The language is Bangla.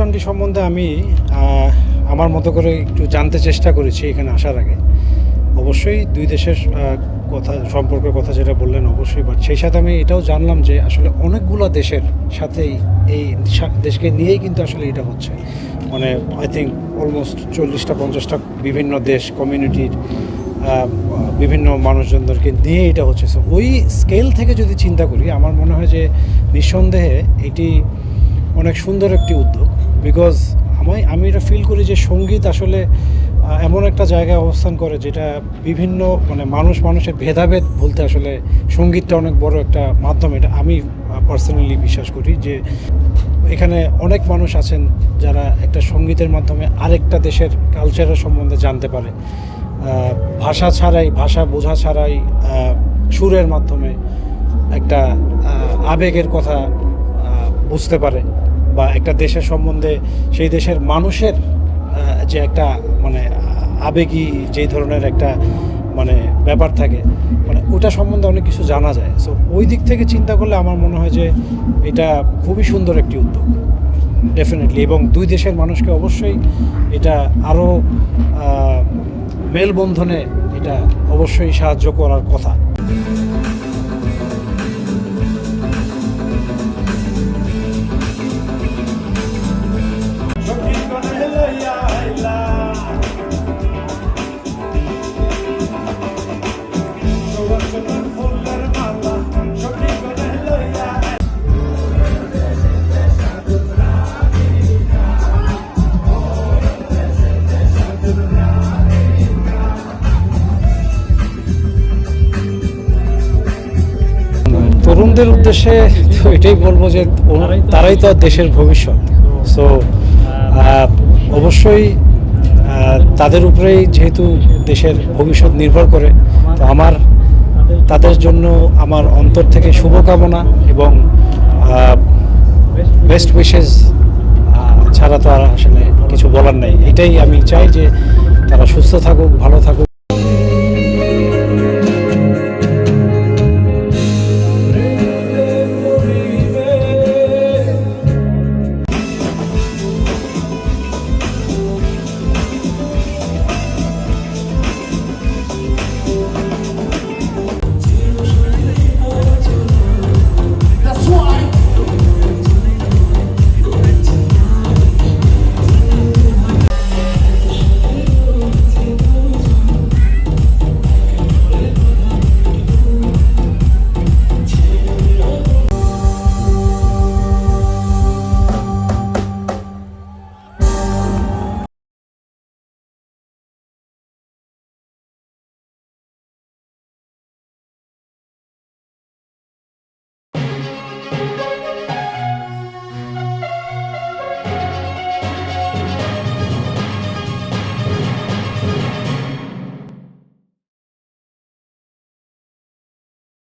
অনুষ্ঠানটি সম্বন্ধে আমি আমার মতো করে একটু জানতে চেষ্টা করেছি এখানে আসার আগে। অবশ্যই দুই দেশের কথা, সম্পর্কের কথা যেটা বললেন অবশ্যই বাট সেই সাথে আমি এটাও জানলাম যে আসলে অনেকগুলো দেশের সাথেই এই দেশকে নিয়েই কিন্তু আসলে এটা হচ্ছে। মানে আই থিঙ্ক অলমোস্ট চল্লিশটা, পঞ্চাশটা বিভিন্ন দেশ কমিউনিটির বিভিন্ন মানুষজনদেরকে নিয়ে এটা হচ্ছে। ওই স্কেল থেকে যদি চিন্তা করি, আমার মনে হয় যে নিঃসন্দেহে এটি অনেক সুন্দর একটি উদ্যোগ। বিকজ আমি আমি এটা ফিল করি যে সংগীত আসলে এমন একটা জায়গায় অবস্থান করে যেটা বিভিন্ন মানে মানুষ মানুষের ভেদাভেদ বলতে আসলে সঙ্গীতটা অনেক বড় একটা মাধ্যম। এটা আমি পার্সোনালি বিশ্বাস করি যে এখানে অনেক মানুষ আছেন যারা একটা সঙ্গীতের মাধ্যমে আরেকটা দেশের কালচারের সম্বন্ধে জানতে পারে। ভাষা ছাড়াই, ভাষা বোঝা ছাড়াই সুরের মাধ্যমে একটা আবেগের কথা বুঝতে পারে। বা একটা দেশের সম্বন্ধে সেই দেশের মানুষের যে একটা মানে আবেগী যেই ধরনের একটা মানে ব্যাপার থাকে মানে ওটা সম্বন্ধে অনেক কিছু জানা যায়। সো ওই দিক থেকে চিন্তা করলে আমার মনে হয় যে এটা খুবই সুন্দর একটি উদ্যোগ। ডেফিনেটলি এবং দুই দেশের মানুষকে অবশ্যই এটা আরও মেলবন্ধনে এটা অবশ্যই সাহায্য করার কথা। তরুণদের উদ্দেশ্যে তো এটাই বলব যে তারাই তো দেশের ভবিষ্যৎ। সো অবশ্যই তাদের উপরেই যেহেতু দেশের ভবিষ্যৎ নির্ভর করে, তো আমার, তাদের জন্য আমার অন্তর থেকে শুভকামনা এবং বেস্ট উইশেস ছাড়া তো আর আসলে কিছু বলার নেই। এটাই আমি চাই যে তারা সুস্থ থাকুক, ভালো থাকুক।